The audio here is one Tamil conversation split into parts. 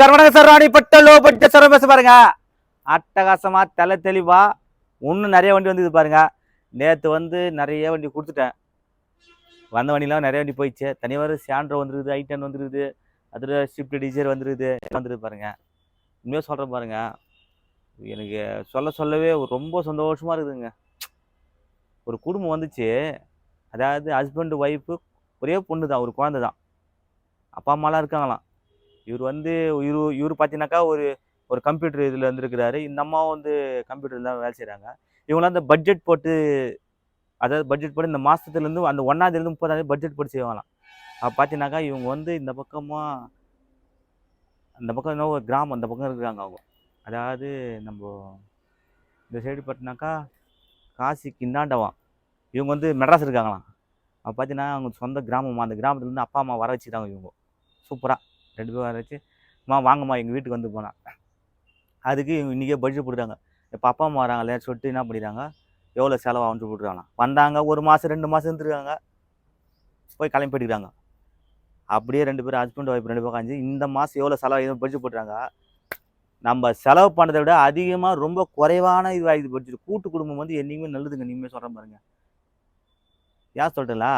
சார் வணக்கம் sir Ranipet low budget sir பேச பாருங்க. அட்டகாசமா தலை தெளிவா இன்னும் நிறைய வண்டி வந்தது பாருங்க. நேற்று வந்து நிறைய வண்டி கொடுத்துட்டேன். வந்த வண்டிலாம் நிறைய வண்டி போயிடுச்சு. தனியாக வர சாண்ட்ரோ வந்துருக்குது ஐ டென் வந்துருக்குது அதில் ஷிஃப்ட் டிசைர் வந்துருக்குது வந்துருது பாருங்க. உண்மையாக சொல்கிறேன் பாருங்க. எனக்கு சொல்ல சொல்லவே ரொம்ப சந்தோஷமாக இருக்குதுங்க. ஒரு குடும்பம் வந்துச்சு. அதாவது ஹஸ்பண்டு ஒய்ஃபு ஒரே பொண்ணு தான் ஒரு குழந்தை தான் அப்பா அம்மாலாம் இருக்காங்களாம். இவர் வந்து இவரு இவர் பார்த்தீங்கன்னாக்கா ஒரு ஒரு கம்ப்யூட்டர் இதில் வந்துருக்கிறாரு இந்த அம்மா வந்து கம்ப்யூட்டரில் தான் வேலை செய்கிறாங்க இவங்களாம் அந்த பட்ஜெட் போட்டு அதாவது பட்ஜெட் போட்டு இந்த மாதத்துலேருந்து அந்த ஒன்றாந்தேதிலேருந்து முப்பதாந்தேதி பட்ஜெட் போட்டு செய்வாங்களாம். அப்போ பார்த்தீங்கன்னாக்கா இவங்க வந்து இந்த பக்கமாக அந்த பக்கம் என்ன ஒரு கிராமம் அந்த பக்கம் இருக்கிறாங்க அவங்க. அதாவது நம்ம இந்த சைடு பார்த்தினாக்கா காசிக்கு இந்தாண்டவாம். இவங்க வந்து மெட்ராஸ் இருக்காங்களாம். அப்போ பார்த்தீங்கன்னா அவங்க சொந்த கிராமமாக அந்த கிராமத்துலேருந்து அப்பா அம்மா வர வச்சுருக்காங்க இவங்க. சூப்பராக ரெண்டு பேரும் வர அம்மா வாங்கம்மா எங்கள் வீட்டுக்கு வந்து போனான். அதுக்கு இவங்க இன்றைக்கே பட்ஜெட் போட்டுட்டாங்க. இப்போ அப்பா அம்மா வராங்களே சொல்லிட்டு என்ன பண்ணிடுறாங்க எவ்வளோ செலவாகும்னு போட்டுருக்காங்க வந்தாங்க ஒரு மாதம் ரெண்டு மாதம் இருந்துருக்காங்க போய் கிளம்பி போயிட்டுருக்காங்க அப்படியே ரெண்டு பேரும் ஹஸ்பண்ட் ஒய்ஃப் ரெண்டு பேரும் காஞ்சி இந்த மாதம் எவ்வளோ செலவாகுது பட்ஜெட் போட்டுறாங்க நம்ம செலவு பண்ணதை விட அதிகமாக ரொம்ப குறைவான இது ஆகுது பட்ஜெட் கூட்டு குடும்பம் வந்து என்றைக்குமே நல்லதுங்க நீங்கள் சொல்கிற பாருங்க. ஏன் சொல்லிட்டல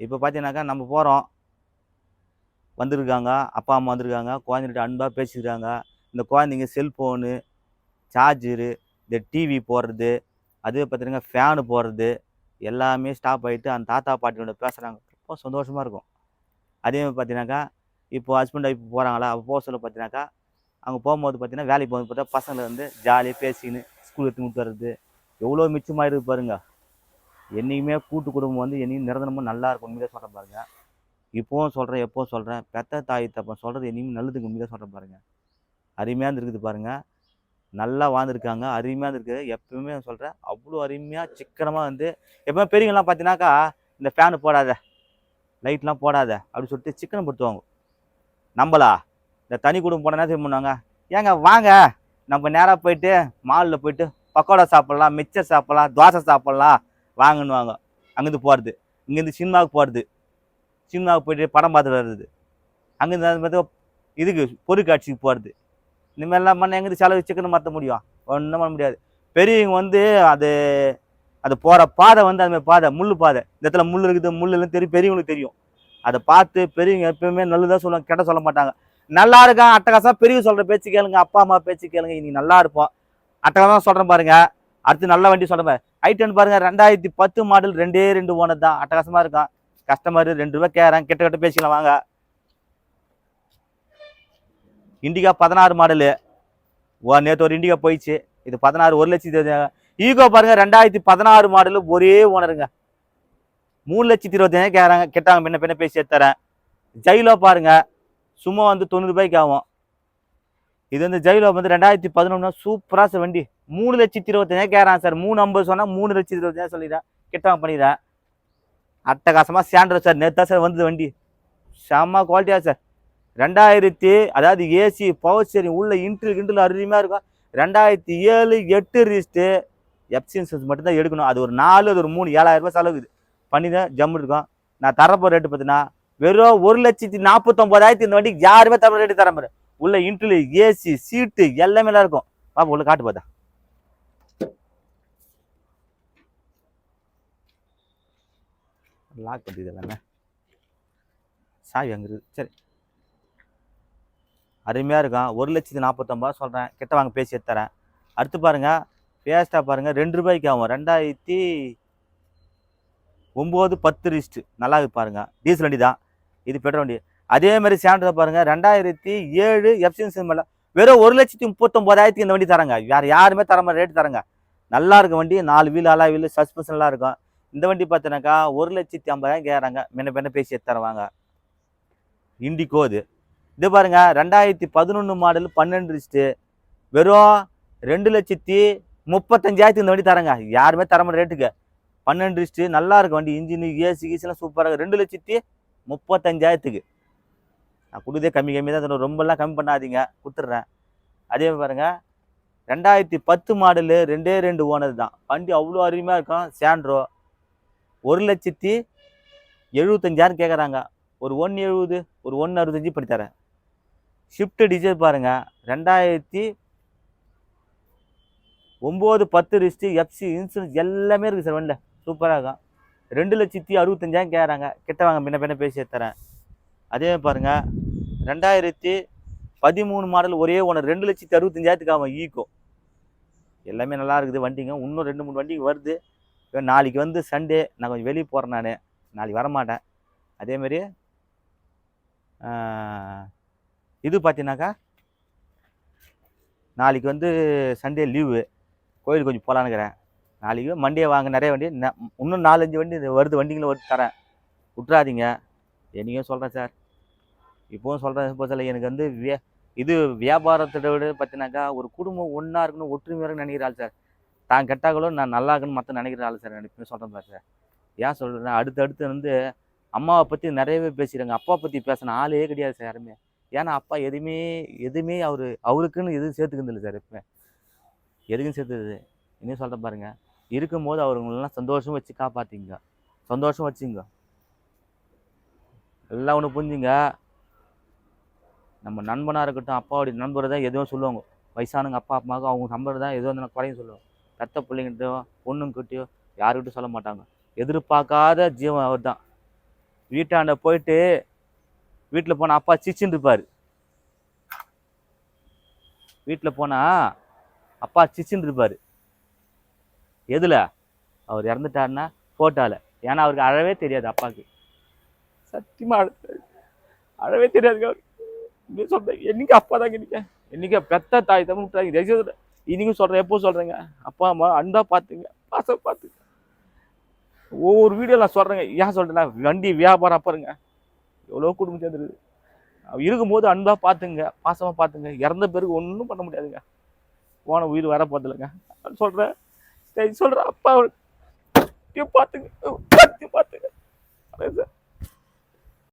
இப்போ பார்த்தீங்கன்னாக்கா நம்ம போகிறோம் வந்திருக்காங்க அப்பா அம்மா வந்திருக்காங்க குழந்தைகிட்ட அன்பாக பேசியிருக்காங்க இந்த குழந்தைங்க செல்ஃபோனு சார்ஜரு இந்த டிவி போடுறது அதே பார்த்தீங்கன்னா ஃபேனு போடுறது எல்லாமே ஸ்டாப் ஆகிட்டு அந்த தாத்தா பாட்டியோட பேசுகிறாங்க ரொம்ப சந்தோஷமாக இருக்கும். அதே மாதிரி பார்த்தீங்கன்னாக்கா இப்போ ஹஸ்பண்ட் ஒய்ஃப் போகிறாங்களா அப்போ போக சொல்ல பார்த்தீங்கன்னாக்கா அங்கே போகும்போது பார்த்தீங்கன்னா வேலைக்கு போகும்போது பார்த்தா பசங்களை வந்து ஜாலியாக பேசிக்கின்னு ஸ்கூல் எடுத்து விட்டு வர்றது. எவ்வளோ மிச்சமாயிருக்கு பாருங்க. என்றைக்குமே கூட்டு குடும்பம் வந்து என்றைக்கும் நிரந்தரமாக நல்லா இருக்கும். உண்மையாக சொல்கிறேன் பாருங்கள் இப்போவும் சொல்கிறேன் எப்போவும் சொல்கிறேன் பெத்த தாய் தப்பன் சொல்கிறது இனிமேல் நல்லதுக்கு உண்மையாக சொல்கிறேன் பாருங்கள் அருமையாக இருந்துருக்குது பாருங்கள் நல்லா வாழ்ந்துருக்காங்க அருமையாக இருக்குது எப்பவுமே நான் சொல்கிறேன் அவ்வளோ அருமையாக சிக்கனமாக வந்து எப்பவுமே பெரியவங்கலாம் பார்த்தீங்கன்னாக்கா இந்த ஃபேனு போடாத லைட்லாம் போடாத அப்படின்னு சொல்லிட்டு சிக்கனம் படுத்துவாங்க நம்மளா இந்த தனி குடும்பம் போனால் என்ன செய்ய பண்ணுவாங்க? ஏங்க வாங்க. நம்ம நேராக போயிட்டு மாலில் போயிட்டு பக்கோடா சாப்பிட்லாம் மிச்சர் சாப்பிட்லாம் தோசை சாப்பிட்லாம் வாங்கன்னுவாங்க. அங்கேருந்து போகிறது இங்கேருந்து சினிமாவுக்கு போகிறது சினிமாவுக்கு போயிட்டு படம் பார்த்துட்டு வருது அங்கேருந்து அது பார்த்து இதுக்கு பொருட்காட்சிக்கு போகிறது இந்த மாதிரிலாம் பண்ண எங்கேருந்து செலவு சிக்கன் மாற்ற முடியும். ஒன்றும் பண்ண முடியாது. பெரியவங்க வந்து அது அது போகிற பாதை வந்து அது மாதிரி பாதை முள் பாதை. இந்த இடத்துல முள் இருக்குது முள் தெரியும் பெரியவங்களுக்கு தெரியும். அதை பார்த்து பெரியவங்க எப்பயுமே நல்லதாக சொல்லுவாங்க கெட்ட சொல்ல மாட்டாங்க. நல்லா இருக்கான் அட்டகாசம் பெரியவங்க சொல்கிற பேச்சு கேளுங்க அப்பா அம்மா பேச்சு கேளுங்க இன்னைக்கு நல்லா இருப்போம். அட்டகாசம் சொல்கிறேன் பாருங்க. அடுத்து நல்ல வண்டி சொல்கிறேன் பாரு. டென் பாருங்க ரெண்டாயிரத்தி பத்து மாடல் ரெண்டே ரெண்டு ஓனர் தான் அட்டகாசமாக இருக்கும் கஸ்டமர் ரெண்டு ரூபாய் கேட்குறேன் கெட்ட கெட்ட பேசிக்கலாம் வாங்க. இண்டிகா பதினாறு மாடலு. ஓ நேற்று ஒரு இண்டிகா போயிடுச்சு. இது பதினாறு ஒரு லட்சத்தி ஈகோ பாருங்க ரெண்டாயிரத்தி பதினாறு மாடலு ஒரே ஓனருங்க. மூணு லட்சத்தி இருபத்தஞ்சு கேட்குறாங்க கெட்டாங்க பின்ன பின்ன பேசி தரேன் ஜைலோ பாருங்க சும்மா வந்து தொண்ணூறு ரூபாய்க்கு ஆகும். இது வந்து ஜெயிலோ வந்து ரெண்டாயிரத்தி பதினொன்று சூப்பராக சார் வண்டி. மூணு லட்சத்தி இருபத்தஞ்சா கேட்குறான் சார் மூணு ஐம்பது சொன்னால் மூணு லட்சத்தி இருபத்தஞ்சா சொல்லிடுறேன் கெட்டாங்க பண்ணிடுறேன். அட்டகாசமாக சாண்டர் சார் நேற்று சார் வந்தது வண்டி. செம்ம குவாலிட்டியாக சார். ரெண்டாயிரத்தி அதாவது ஏசி பவர் ஸ்டேரிங் உள்ள இன்ட்ரில் கிண்டில் அருமையாக இருக்கும். ரெண்டாயிரத்தி ஏழு எட்டு ரிஸ்ட்டு எஃப்சி இன்சூரன்ஸ் மட்டும்தான் எடுக்கணும். அது ஒரு நாலு அது ஒரு மூணு ஏழாயிரம் ரூபாய் செலவுக்குது. பண்ணி தான் ஜம்மு இருக்கும் நான் தரப்போ ரேட்டு பார்த்தீங்கன்னா வெறும் ஒரு லட்சத்தி நாற்பத்தொம்போதாயிரத்தி இந்த வண்டிக்கு யாருமே தர ரேட்டு தர மாதிரி உள்ள இன்ட்ரில் ஏசி சீட்டு எல்லாமே இருக்கும். பாப்பா உள்ள காட்டு பார்த்தா லாக் பண்ணிது எல்லாமே சாவி அங்கே இருக்குது சரி. அருமையாக இருக்கும் ஒரு லட்சத்தி நாற்பத்தொம்பது சொல்கிறேன் கிட்ட வாங்க பேசி தரேன் அடுத்து பாருங்கள் பேஸ்ட்டாக பாருங்கள் ரெண்டு ரூபாய்க்கு ஆகும். ரெண்டாயிரத்தி ஒம்பது பத்து ரிஸ்ட்டு நல்லா இருக்கு பாருங்கள் டீசல் வண்டி தான். இது பெட்ரோல் வண்டி. அதே மாதிரி சாண்டை பாருங்கள் ரெண்டாயிரத்தி ஏழு எஃப்சிஎன்சி மேலே வெறும் ஒரு லட்சத்தி முப்பத்தொம்போதாயிரத்துக்கு இந்த வண்டி தராங்க. வேறு யாருமே தர மாதிரி ரேட்டு தராங்க. நல்லா இருக்கும் வண்டி. நாலு வீல் அலா வீல் சஸ்பென்ஷன் நல்லா இருக்கும். இந்த வண்டி பார்த்தீங்கன்னாக்கா ஒரு லட்சத்தி ஐம்பதாயிரம் கேட்குறாங்க முன்ன பின்ன பேசி தருவாங்க. இண்டிகோ இது இது பாருங்க ரெண்டாயிரத்தி பதினொன்று மாடல் பன்னெண்டு ரிஸ்ட்டு வெறும் ரெண்டு லட்சத்தி முப்பத்தஞ்சாயிரத்துக்கு இந்த வண்டி தராங்க யாருமே தர மாதிரி ரேட்டுக்கு பன்னெண்டு ரிஸ்ட்டு நல்லா இருக்கு வண்டி. இன்ஜின் ஏசி கீசிலாம் சூப்பராக இருக்குது ரெண்டு லட்சத்தி முப்பத்தஞ்சாயிரத்துக்கு. நான் கொடுத்தே கம்மி கம்மி தான் தருவேன். ரொம்பலாம் கம்மி பண்ணாதீங்க. கொடுத்துட்றேன். அதே பாருங்கள் பாருங்க ரெண்டாயிரத்தி பத்து மாடலு ரெண்டே ரெண்டு ஓனர் தான் வண்டி அவ்வளோ அருமையாக இருக்கும். சாண்ட்ரோ ஒரு லட்சத்தி எழுபத்தஞ்சாயிரம் கேட்குறாங்க ஒரு ஒன்று எழுபது ஒரு ஒன்று அறுபத்தஞ்சு பண்ணி தரேன். ஷிஃப்ட் டிசைர் பாருங்க. ரெண்டாயிரத்தி ஒம்பது பத்து ரிஸ்ட்டு எஃப்சி இன்சூரன்ஸ் எல்லாமே இருக்குது சார் வண்டியில் சூப்பராக இருக்கும். ரெண்டு லட்சத்தி அறுபத்தஞ்சாயிரம் கேட்குறாங்க கிட்ட வாங்க பின்ன பின்ன பேசி தரேன். அதே மாதிரி ரெண்டாயிரத்தி பதிமூணு மாடல் ஒரே ஒன்று ரெண்டு லட்சத்தி அறுபத்தஞ்சாயிரத்துக்கு அவன் ஈக்கோ எல்லாமே நல்லா இருக்குது வண்டிங்க. இன்னும் ரெண்டு மூணு வண்டிங்க வருது. நாளைக்கு வந்து சண்டே நான் கொஞ்சம் வெளியே போகிறேன் நான். நாளைக்கு வரமாட்டேன். அதேமாரி இது பார்த்தீங்கன்னாக்கா நாளைக்கு வந்து சண்டே லீவு கோயில் கொஞ்சம் போகலான்னுக்கிறேன் நாளைக்கு மண்டே வாங்க நிறைய வண்டி இன்னும் நாலஞ்சு வண்டி வருது வண்டிங்களை வருது தரேன். விட்றாதீங்க என்னையும் சொல்கிறேன் சார். இப்போவும் சொல்கிறேன் இப்போ சொல்ல எனக்கு வந்து வே இது வியாபாரத்தை விட பார்த்தீங்கன்னாக்கா ஒரு குடும்பம் ஒன்றா இருக்கணும் ஒற்றுமையாக நினைக்கிறாள் நினைக்கிற ஆள் சார். தான் கெட்டாக்களோ நான் நல்லா இருக்குன்னு மற்ற நினைக்கிற ஆள் சார் எனக்கு. சொல்கிறேன் பாரு சார். ஏன் சொல்கிறேன் அடுத்து அடுத்து வந்து அம்மாவை பற்றி நிறையவே பேசிடுறாங்க அப்பா பற்றி பேசின ஆளே கிடையாது சார் யாருமே. ஏன்னா அப்பா எதுவுமே எதுவுமே அவர் அவருக்குன்னு எதுவும் சேர்த்துக்கிறது சார் எப்பவுமே. எதுக்கும் சேர்த்துது இன்னும் சொல்கிறேன் பாருங்கள் இருக்கும்போது அவங்களெல்லாம் சந்தோஷம் வச்சு காப்பாற்றிங்க சந்தோஷம் வச்சுங்க. எல்லாம் ஒன்று புரிஞ்சுங்க. நம்ம நண்பனாக இருக்கட்டும் அப்பாவுடைய நண்பர் தான் எதுவும் சொல்லுவாங்க. வயசானவங்க அப்பா அம்மாவுக்கு அவங்க நம்பர் தான் எதுவும் வந்து குறையும் சொல்லுவாங்க. பெத்த பிள்ளைங்கிட்டயோ பொண்ணுங்கிட்டயோ யாருக்கிட்டும் சொல்ல மாட்டாங்க. எதிர்பார்க்காத ஜீவன் அவர் தான் வீட்டாண்ட போயிட்டு வீட்டில் போனால் அப்பா சிச்சின்னு இருப்பார். வீட்டில் போனால் அப்பா சிச்சின்னு இருப்பார். எதில்? அவர் இறந்துட்டாருன்னா ஃபோட்டோவில் ஏன்னா அவருக்கு அழவே தெரியாது அப்பாவுக்கு சத்தியமா அழவே தெரியாதுங்க அவர் சொல்கிறேன் என்றைக்கு என்னைக்கு அப்பா தான் கிடைக்க என்னைக்கு பெத்த தாய் தான் விட்டாங்க இன்றைக்கும் சொல்கிறேன் எப்போ சொல்கிறேங்க அப்பா அம்மா அன்பா பார்த்துங்க பாசம் பார்த்துங்க. ஒவ்வொரு வீடியோ நான் சொல்கிறேங்க ஏன் சொல்கிறேன்னா வண்டி வியாபாரம் பாருங்க எவ்வளோ குடும்பம் சேர்ந்துருது இருக்கும்போது அன்பாக பார்த்துங்க பாசமாக பார்த்துங்க. இறந்த பிறகு ஒன்றும் பண்ண முடியாதுங்க. போன உயிர் வர போதில்லைங்க சொல்கிறேன் சரி சொல்கிறேன் அப்பா பார்த்துங்க. பார்த்து சார்.